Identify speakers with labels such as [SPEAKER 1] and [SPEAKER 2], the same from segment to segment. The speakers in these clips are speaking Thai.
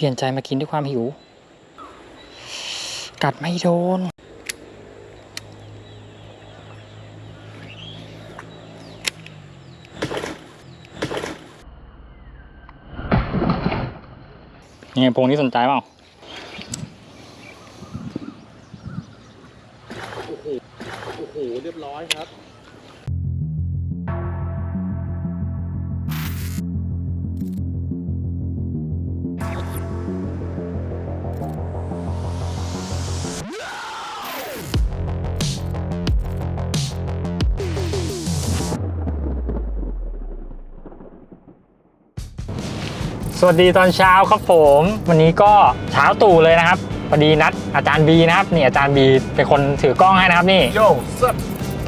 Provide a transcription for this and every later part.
[SPEAKER 1] เพี้ยเปลี่ยนใจมากินด้วยความหิว กัดไม่โดนยังไงพงนี้สนใจเปล่า
[SPEAKER 2] โอ้โห เรียบร้อยครับ
[SPEAKER 1] สวัสดีตอนเช้าครับผม วันนี้ก็เช้าตู่เลยนะครับพอดีนัดอาจารย์บีนะครับนี่อาจารย์บีเป็นคนถือกล้องให้นะครับนี่
[SPEAKER 2] โย่สั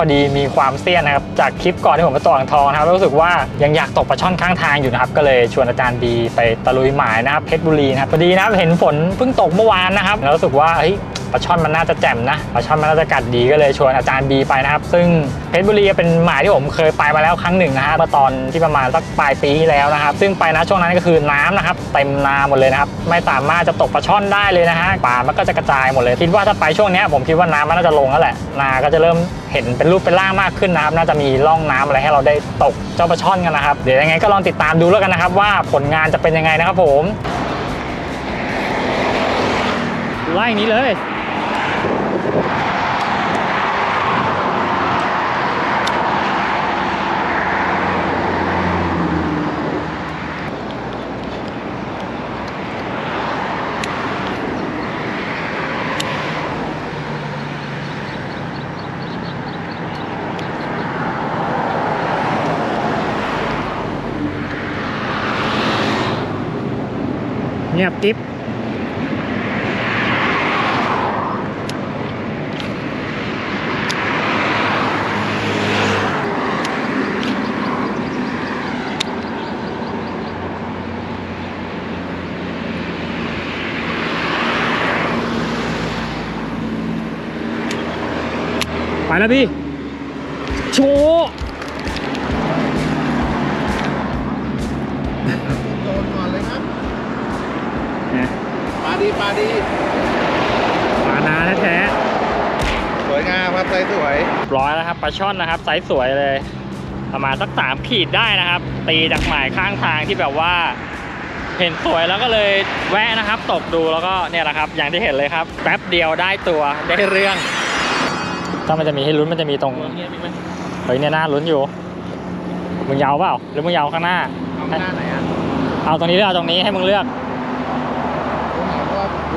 [SPEAKER 1] อดีมีความเซียนนะครับจากคลิปก่อนที่ผมไปตกอ่างทองนะครับรู้สึกว่ายังอยากตกปลาช่อนข้างทางอยู่นะครับก็เลยชวนอาจารย์บีไปตะลุยหมายนะครับเพชรบุรีนะครับพอดีนะเห็นฝนเพิ่งตกเมื่อวานนะครับแล้วรู้สึกว่าเฮ้ยปลาช่อนมันน่าจะแจ่มนะปลาช่อนมันน่าจะกัดดีก็เลยชวนอาจารย์บีไปนะครับ ซึ่งเพชรบุรีเป็นหมายที่ผมเคยไปมาแล้วครั้งหนึ่งนะฮะเมื่อตอนที่ประมาณสักปลายปีแล้วนะครับ ซึ่งไปนะช่วงนั้นก็คือน้ำนะครับเต็มนาหมดเลยนะครับไม่สามารถจะตกปลาช่อนได้เลยนะฮะป่ามันก็จะกระจายหมดเลยคิดว่าถ้าไปช่วงนี้ผมคิดว่าน้ำมันน่าจะลงแล้วแหละนาก็จะเริ่ม เห็นเป็นรูปเป็นร่างมากขึ้นนะครับ น่าจะมีร่องน้ำอะไรให้เราได้ตกเจ้าปลาช่อนกันนะครับ เดี๋ยวยังไงก็ลองติดตามดูแล้วกันนะครับ ว่าผลงานจะเป็นยังไงนะครับผมไล่นี้เลย งียบกิ๊บไปแล้วพี่ โชว์
[SPEAKER 2] ดีปลาดีปลา
[SPEAKER 1] นาแท้
[SPEAKER 2] สวยงามครับไซส์สวย
[SPEAKER 1] ๆร้อยแล้วครับปลาช่อนนะครับไซส์สวยเลย ประมาณสักสามขีดได้นะครับ ตีจากหมายข้างทางที่แบบว่า เห็นสวยแล้วก็เลยแวะนะครับ ตกดูแล้วก็เนี่ยแหละครับ อย่างที่เห็นเลยครับแป๊บเดียวได้ตัวได้เรื่อง ถ้ามันจะมีให้ลุ้นมันจะมีตรงเฮ้ยเนี่ยน่าลุ้นอยู่มึงยาวเปล่าหรือมึงยาวข้างหน้า
[SPEAKER 2] เอาหน้าไหนอะ
[SPEAKER 1] เอาตรงนี้หรือเอาตรงนี้ให้มึงเลือก
[SPEAKER 2] ผมเห็นว่าดู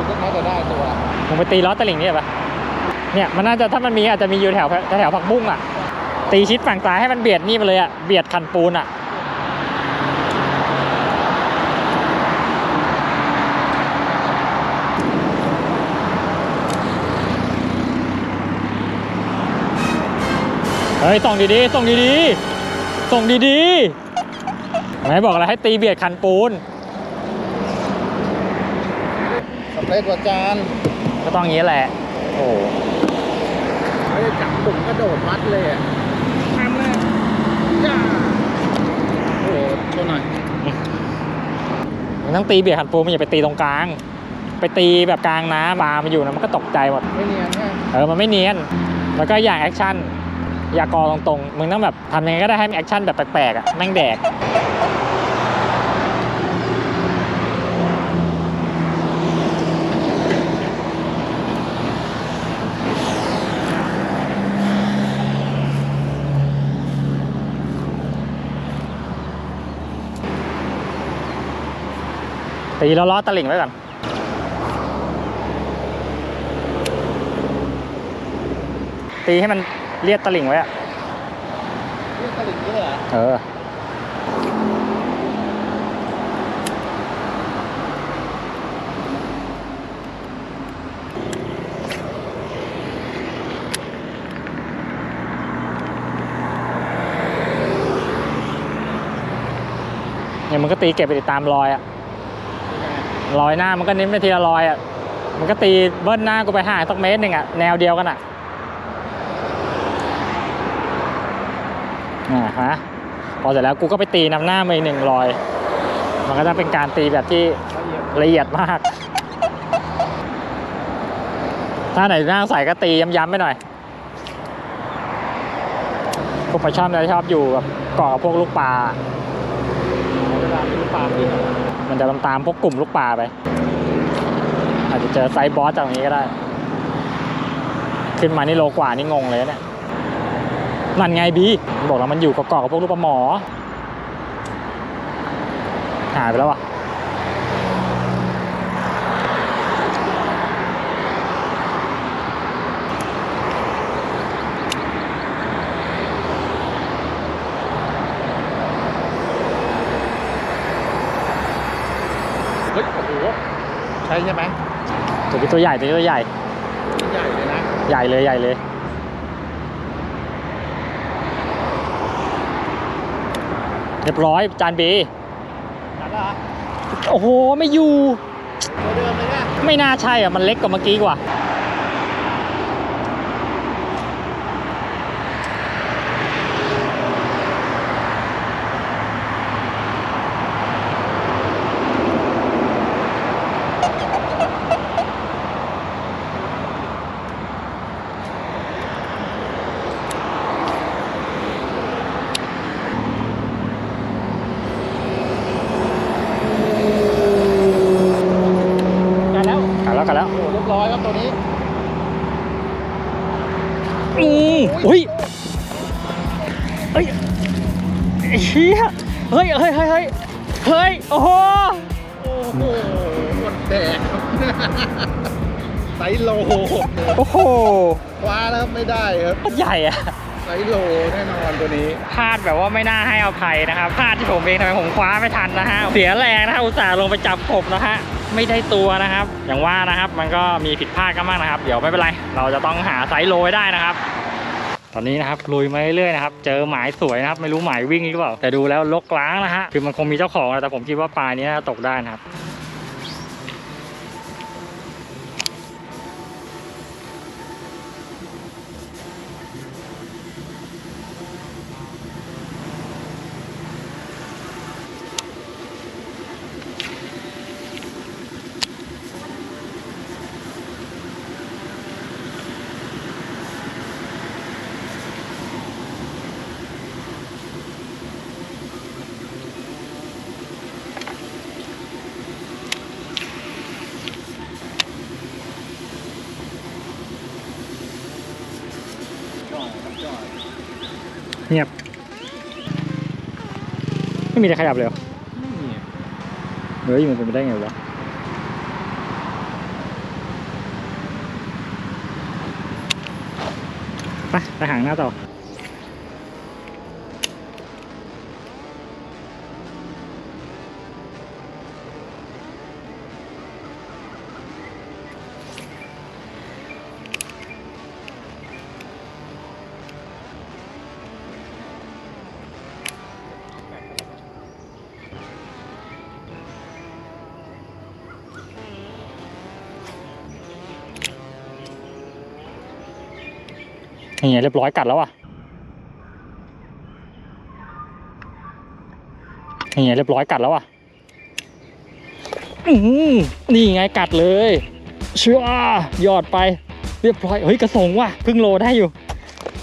[SPEAKER 2] ก็น่าจะได้ตัว
[SPEAKER 1] มึงไปตีล้อตะหลิ่งเนี่ยปะเนี่ยมันน่าจะถ้ามันมีอาจจะมีอยู่แถวแถวผักบุ้งอะ ตีชิดฝั่งซ้ายให้มันเบียดนี่ไปเลยอะเบียดคันปูนอะเฮ้ยส่งดีๆส่งดีๆส่งดีๆไหนบอกอะไรให้ตีเบียดคันปูน
[SPEAKER 2] สำ เร็จกว่าจาน
[SPEAKER 1] ก็ต้องอย่างนี้แหละ โอ้
[SPEAKER 2] เฮ้ยจับปุ่มกระโดดมัดเลยอะทำเลยจ้าโอ้โหตัวหน่อย
[SPEAKER 1] มึงต้องตีเบียดคันปูนมันอย่าไปตีตรงกลาง ไปตีแบบกลางน้ำปลามันอยู่นะมันก็ตกใจหมด
[SPEAKER 2] ไม่เนียนแค่
[SPEAKER 1] เออ มันไม่เนียน แล้วก็อย่างแอคชั่น อย่ากอตรงๆ มึงต้องแบบทำยังไงก็ได้ให้มีแอคชั่นแบบแปลกๆอะ แม่งแดก ตีแล้วล้อตะหลิ่งไว้ก่อนตีให้มันเลียดตะหลิ่งไว้อะ
[SPEAKER 2] เรื่องตลิ่งด้วยเหรอ
[SPEAKER 1] เออเนี่ยมันก็ตีเก็บไปติดตามรอยอะ รอยหน้ามันก็นิ้มไปทีละรอยอะมันก็ตีเบิ้ลหน้ากูไปห่างสักเมตรหนึ่งอะแนวเดียวกันอะอ่าฮะพอเสร็จแล้วกูก็ไปตีนำหน้ามาอีกหนึ่งรอย มันก็จะเป็นการตีแบบที่
[SPEAKER 2] ละเอียด
[SPEAKER 1] มาก ถ้าไหนหน้าใสก็ตีย้ำๆไปหน่อยพวกปลาช่อนจะชอบอยู่แบบเกาะกับพวกลูกปลา
[SPEAKER 2] เวลาลูกปลากิน
[SPEAKER 1] มันจะตามตามพวกกลุ่มลูกปลาไป อาจจะเจอไซบอสจากตรงนี้ก็ได้ ขึ้นมานี่โลกว่านี่งงเลยนะเนี่ยนั่นไงบีบอกแล้วมันอยู่เกาะกับพวกลูกปลาหมอหายไปแล้วอะ
[SPEAKER 2] เฮ้ยโอ้โหใช่ใช่ไหม
[SPEAKER 1] ตัวนี้ตัวใหญ่ตัวนี้ตัวใหญ่
[SPEAKER 2] ใหญ่เลยนะ
[SPEAKER 1] ใหญ่เลยใหญ่เลยเรียบร้อยจานบี
[SPEAKER 2] จัดละ
[SPEAKER 1] โอ้โห ไม่อยู่
[SPEAKER 2] ตัวเดิมเลยนะ
[SPEAKER 1] ไม่น่าใช่อะ มันเล็กกว่าเมื่อกี้กว่า
[SPEAKER 2] กันแล้ว
[SPEAKER 1] กันแล้วกันแล้ว
[SPEAKER 2] โอ้โหเรียบร้อยครับตัวนี้
[SPEAKER 1] อืมอุ้ยเฮ้ยไอ้เฮียเฮ้ยเฮ้ยเฮ้ยเฮ้ยเฮ้ยโอ้โห
[SPEAKER 2] โอ้โหหมดแดกครับไซส์โล
[SPEAKER 1] โอ้โห
[SPEAKER 2] คว้าแล้วไม่ได้ครับ
[SPEAKER 1] ใหญ่อะ
[SPEAKER 2] ไซส์โลแน่นอนตัวนี้
[SPEAKER 1] พลาดแบบว่าไม่น่าให้อภัยนะครับพลาดที่ผมเองทำไมผมคว้าไม่ทันนะฮะเสียแรงนะฮะอุตส่าห์ลงไปจับกบนะฮะไม่ได้ตัวนะครับ อย่างว่านะครับมันก็มีผิดพลาดกันบ้างนะครับ เดี๋ยวไม่เป็นไร เราจะต้องหาไซส์โลให้ได้นะครับ ตอนนี้นะครับลุยมาเรื่อยๆนะครับเจอหมายสวยนะครับไม่รู้หมายวิ่งหรือเปล่าแต่ดูแล้วลกล้างนะฮะคือมันคงมีเจ้าของนะแต่ผมคิดว่าปลายนี้ตกได้นะครับ เงียบ ไม่มีอะไรขยับเลยเหรอเฮ้ยมันเป็นไปได้ไงวะไปไปหางหน้าต่อ นี่ไงเรียบร้อยกัดแล้วอะนี่ไงเรียบร้อยกัดแล้วอะอือนี่ไงกัดเลยเชื่อยอดไป เรียบร้อยเฮ้ยกระสงว่ะครึ่งโลได้อยู่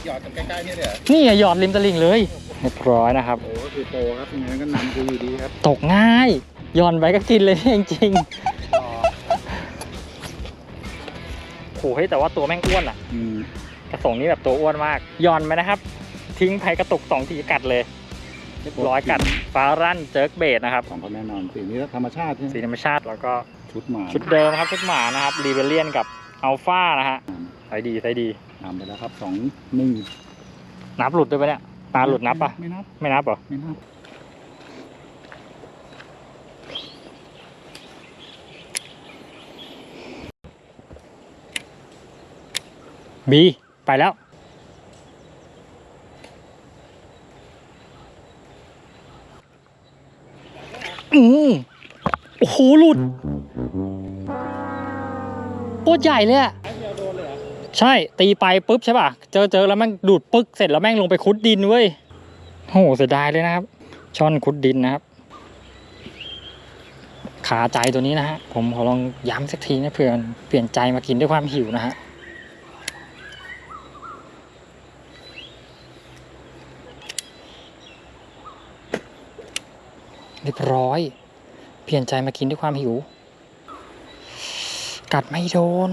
[SPEAKER 2] หยอดกันใกล้ๆนี่เลยเหรอ
[SPEAKER 1] นี่ไงหยอดริมตลิ่งเลยเรียบร้อยนะครับ
[SPEAKER 2] โอ้โหคือโตครับยังไงก็นำกูอยู่ดีครับ
[SPEAKER 1] ตกง่ายหย่อนไปก็กินเลยจริงๆโหเฮ้ยแต่ว่าตัวแม่งอ้วนอะ
[SPEAKER 2] อืม
[SPEAKER 1] กระสงนี่แบบตัวอ้วนมากหย่อนไปนะครับ ทิ้งไพกระตุกสองทีกัดเลยเรียบร้อยกัดฟ้ารั่นเจิร์กเบดนะครับ
[SPEAKER 2] ของเขาแน่นอนสีนี้ธรรมชาติใช่ไหม
[SPEAKER 1] สีธรรมชาติแล้วก็
[SPEAKER 2] ชุดหมา
[SPEAKER 1] ชุดเดิมครับชุดหมานะครับรีเบเลียนกับอัลฟานะฮะใส่ดีใส่ดี
[SPEAKER 2] นำไปแล้วครับสองหนึ่ง
[SPEAKER 1] นับหลุดด้วยปะเนี่ยตาหลุดนับปะ
[SPEAKER 2] ไม่นับ
[SPEAKER 1] ไม่นับเหรอ
[SPEAKER 2] ไม่นับ
[SPEAKER 1] บี ไปแล้ว อืมโอ้โหหลุดโคตรใหญ่เลยอะ
[SPEAKER 2] ไอ้เดียวโดนเลยเหรอ
[SPEAKER 1] ใช่ตีไปปุ๊บใช่ป่ะ เจอเจอแล้วแม่งดูดปึ๊กเสร็จแล้วแม่งลงไปคุดดินเว้ยโอ้โหเสียดายเลยนะครับ ช่อนคุดดินนะครับ ขาใจตัวนี้นะฮะผมขอลองย้ำสักทีนะเพื่อนเปลี่ยนใจมากินด้วยความหิวนะฮะ เรียบร้อย เปลี่ยนใจมากินด้วยความหิว กัดไม่โดน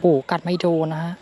[SPEAKER 1] โอ้กัดไม่โดนนะฮะ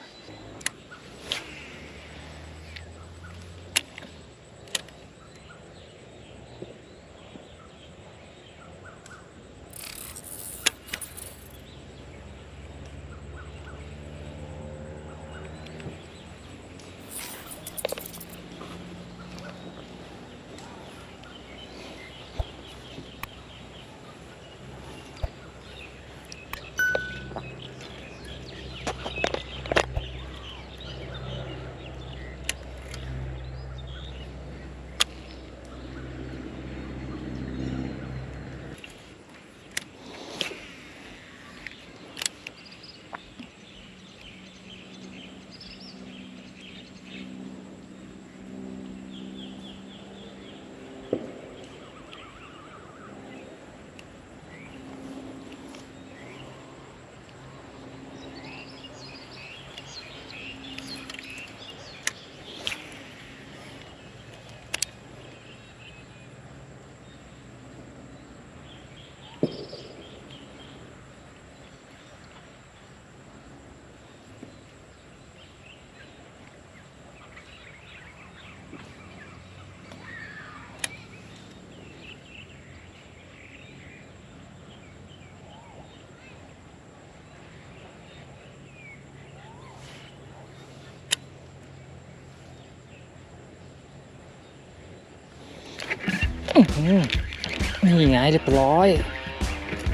[SPEAKER 1] นี่ไงเรียบร้อย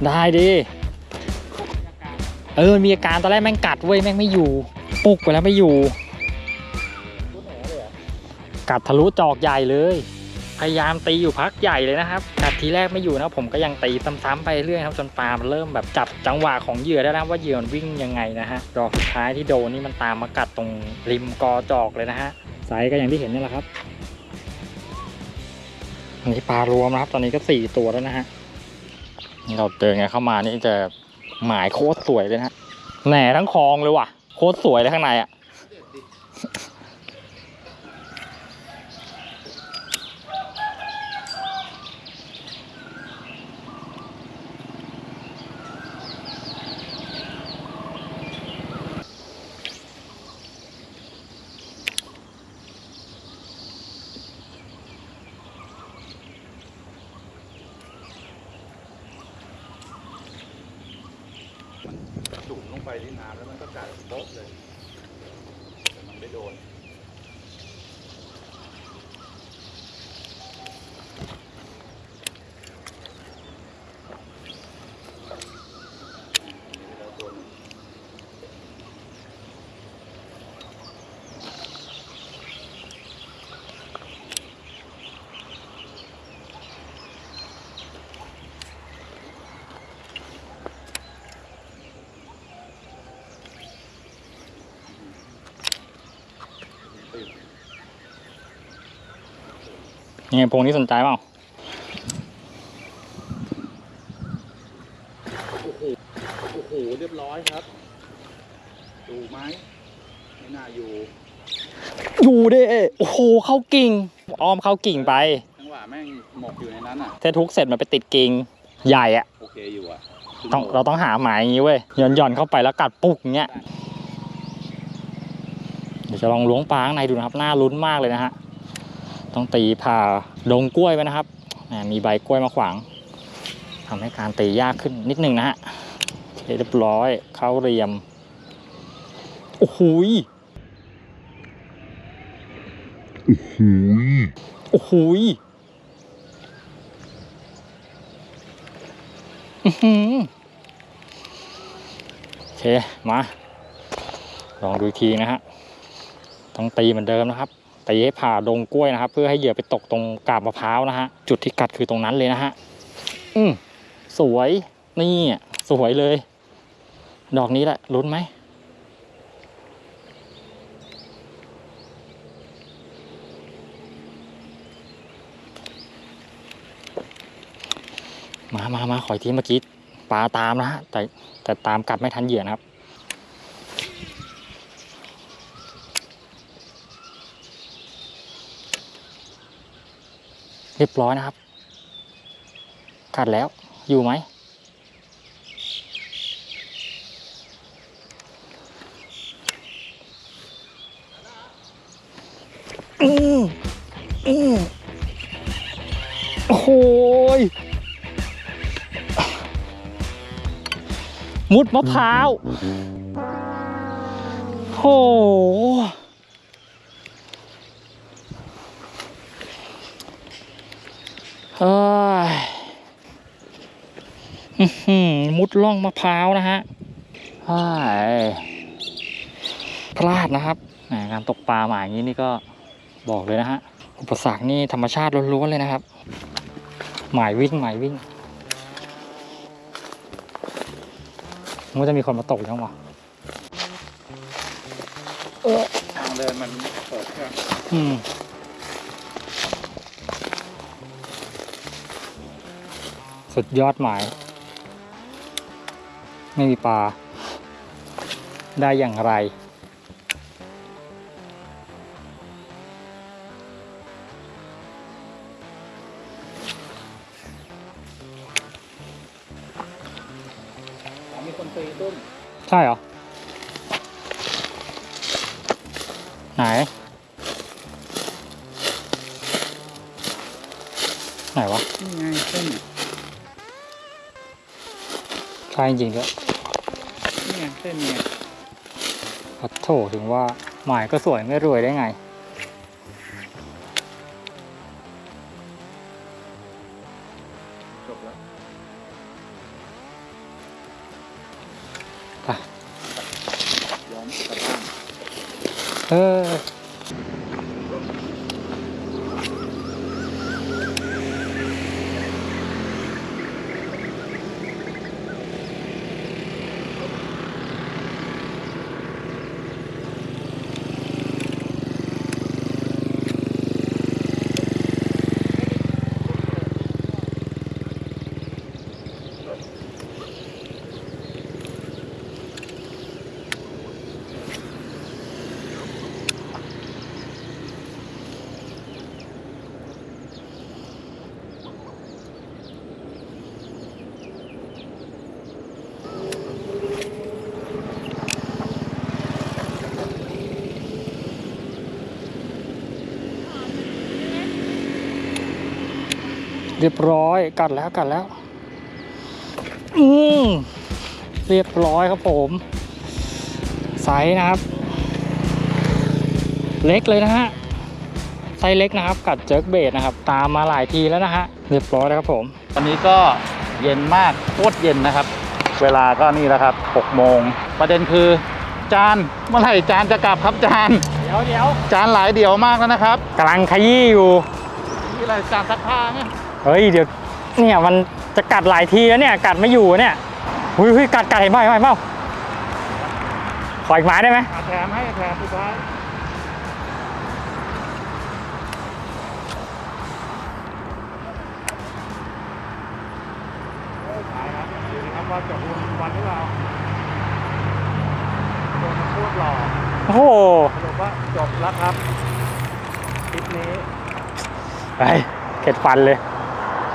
[SPEAKER 1] ได้ดิเออมันมีอาการตอนแรกแม่งกัดเว้ยแม่งไม่อยู่ปุกไปแล้วไม่อยู่ กัดทะลุจอกใหญ่เลย พยายามตีอยู่พักใหญ่เลยนะครับ กัดทีแรกไม่อยู่นะผมก็ยังตีซ้ำๆไปเรื่อยครับจนปลามันเริ่มแบบจับจังหวะของเหยื่อได้แล้วว่าเหยื่อมันวิ่งยังไงนะฮะดอกสุดท้ายที่โดนนี่มันตามมากัดตรงริมกอจอกเลยนะฮะไซส์ก็อย่างที่เห็นนี่แหละครับ อันนี้ปลารวมนะครับ ตอนนี้ก็สี่ตัวแล้วนะฮะนี่เราเดินไงเข้ามานี่จะหมายโคตรสวยเลยนะฮะแหน่ทั้งคลองเลยว่ะ โคตรสวยเลยข้างในอะ
[SPEAKER 2] ที่น้ำแล้วมันก็กัดโป๊ะเลยแต่มันไม่โดน
[SPEAKER 1] ยังไงพงนี้สนใจเปล่า
[SPEAKER 2] โอ้โหโอ้โหเรียบร้อยครับดูไหมไม่น่าอยู่
[SPEAKER 1] อยู่ดิโอ้โหเข้ากิ่งอ้อมเข้ากิ่งไป
[SPEAKER 2] จังหวะแม่งหมกอยู่ในนั้นอะ
[SPEAKER 1] เททุกเสร็จมันไปติดกิ่งใหญ่อะ
[SPEAKER 2] โอเคอยู่อะ
[SPEAKER 1] ต้องเราต้องหาหมายอย่างนี้เว้ยหย่อนหย่อนๆเข้าไปแล้วกัดปุกอย่างเงี้ยเดี๋ยวจะลองล้วงปลาข้างในดูนะครับน่าลุ้นมากเลยนะฮะ ต้องตีผ่าดงกล้วยไว้นะครับอ่ามีใบกล้วยมาขวางทำให้การตียากขึ้นนิดนึงนะฮะโอเคเรียบร้อยเข้าเรียม โอ้โหยโอ้โหยอื้อหือโอเค มา ลองดูอีกทีนะฮะ ต้องตีเหมือนเดิมนะครับ ตีให้ผ่าดงกล้วยนะครับ เพื่อให้เหยื่อไปตกตรงกาบมะพร้าวนะฮะจุดที่กัดคือตรงนั้นเลยนะฮะอืมสวยนี่สวยเลย ดอกนี้แหละลุ้นไหมมามามาขออีกทีเมื่อกี้ปลาตามนะฮะแต่แต่ตามกลับไม่ทันเหยื่อนะครับ เรียบร้อยนะครับ กัดแล้วอยู่ไหม อืมอืมโอ้โหยมุดมะพร้าวโอ้โห เฮ้ยอื้อหือมุดล่องมะพร้าวนะฮะเฮ้ยพลาดนะครับแหมการตกปลาหมายอย่างนี้นี่ก็บอกเลยนะฮะ อุปสรรคนี่ธรรมชาติล้วนๆเลยนะครับ หมายวิ่งหมายวิ่งมันจะมีคนมาตกยังวะเออ
[SPEAKER 2] ทางเดินมันเปิดเครื่อง
[SPEAKER 1] อืม สุดยอดหมาย ไม่มีปลา ได้อย่างไร
[SPEAKER 2] อ๋อมีคนตีตุ้ม
[SPEAKER 1] ใช่เหรอ จริงๆด้วย
[SPEAKER 2] นี่ไงเส้นเนี่ย
[SPEAKER 1] ขอโทษถึงว่าหมายก็สวยไม่รวยได้ไง
[SPEAKER 2] จบแล้ว
[SPEAKER 1] ไป
[SPEAKER 2] ย้อนกลับบ้าน
[SPEAKER 1] เออ รียบร้อยกัดแล้วกัดแล้ว อืมเรียบร้อยครับผม ไซส์นะครับ เล็กเลยนะฮะไซส์เล็กนะครับ กัดเจิร์กเบดนะครับ ตามมาหลายทีแล้วนะฮะเรียบร้อยแล้วครับผม
[SPEAKER 2] ตอนนี้ก็เย็นมากโคตรเย็นนะครับ เวลาก็นี่แล้วครับ6โมงประเด็นคือจานเมื่อไหร่จานจะกลับครับจาน
[SPEAKER 1] เดี๋ยวเดี๋ยว
[SPEAKER 2] จานหลายเดี่ยวมากแล้วนะครับ
[SPEAKER 1] กำลังขยี้อยู่
[SPEAKER 2] นี่อะไรจานซักผ้าเนี่ย
[SPEAKER 1] เฮ้ยเดี๋ยวเนี่ยมันจะกัดหลายทีแล้วเนี่ยกัดไม่อยู่เนี่ยหุยหุยกัดกัดเห็นไหมเห็นไหมเปล่าขออีกไม้ได้ไหม
[SPEAKER 2] อาแถมให้แถมสุดท้ายขายครับดูนะครับว่าจบวันหรือเปล่าโดนพูดหล่อ
[SPEAKER 1] โอ้โห
[SPEAKER 2] สรุปว่าจบแล้วครับคลิปนี้
[SPEAKER 1] ไปเข็ดฟันเลย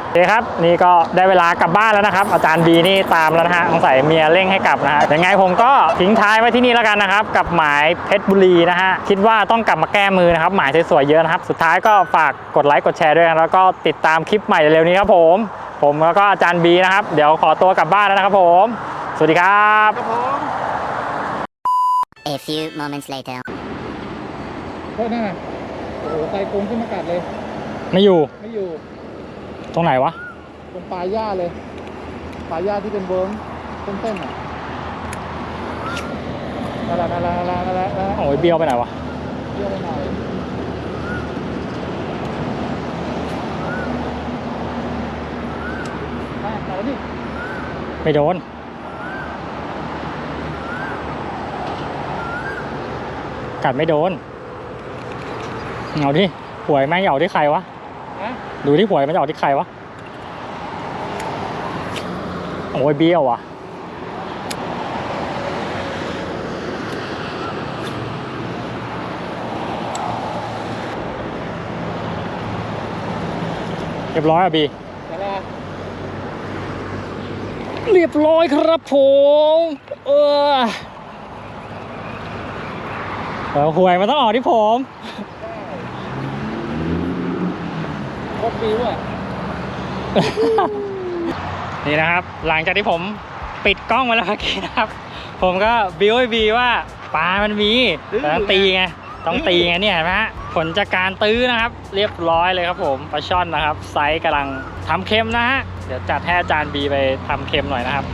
[SPEAKER 1] โอเคครับ นี่ก็ได้เวลากลับบ้านแล้วนะครับ อาจารย์บีนี่ตามแล้วนะฮะสงสัยเมียเร่งให้กลับนะฮะยังไงผมก็ทิ้งท้ายไว้ที่นี่แล้วกันนะครับ กับหมายเพชรบุรีนะฮะคิดว่าต้องกลับมาแก้มือนะครับ หมายสวยๆเยอะนะครับ สุดท้ายก็ฝากกดไลค์กดแชร์ด้วยนะแล้วก็ติดตามคลิปใหม่เร็วๆนี้ครับผม ผมแล้วก็อาจารย์บีนะครับเดี๋ยวขอตัวกลับบ้านแล้วนะครับ ผม สวัสดีครับ
[SPEAKER 2] ครับผม
[SPEAKER 3] A few moments later.
[SPEAKER 2] โทษนะโอ้โหไตกงขึ้นมากัดเลย
[SPEAKER 1] ไม่อยู่
[SPEAKER 2] ไม่อยู่
[SPEAKER 1] ตรงไหนวะ
[SPEAKER 2] ตรงปลายหญ้าเลย ปลายหญ้าที่เป็นเวิร์มเต้นๆอะนั่นแหละนั่นแหละนั่นแหละ
[SPEAKER 1] โอ้ยเบี้ยวไปไหนวะ
[SPEAKER 2] เบี้ยวไปไหนไม่ไป
[SPEAKER 1] โดน กัดไม่โดน เอาดิป่วยแม่งเหยาที่ใครวะ ดูที่หวยมันจะออกที่ใครวะ โอ้ยเบี้ยวว่ะ เรียบร้อยอะบีเรียบร้อยครับผมเออเออหวยมันต้องออกที่ผม
[SPEAKER 2] ปิวอะ
[SPEAKER 1] นี่นะครับ หลังจากที่ผมปิดกล้องมาแล้วเมื่อกี้นะครับ ผมก็บิวให้บีว่าปลามันมีแต่ต้องตีไงต้องตีไงเนี่ยเห็นไหมฮะผลจากการตื้อนะครับ เรียบร้อยเลยครับผมปลาช่อนนะครับ ไซส์กำลังทำเค็มนะฮะเดี๋ยวจัดให้อาจารย์บีไปทำเค็มหน่อยนะครับ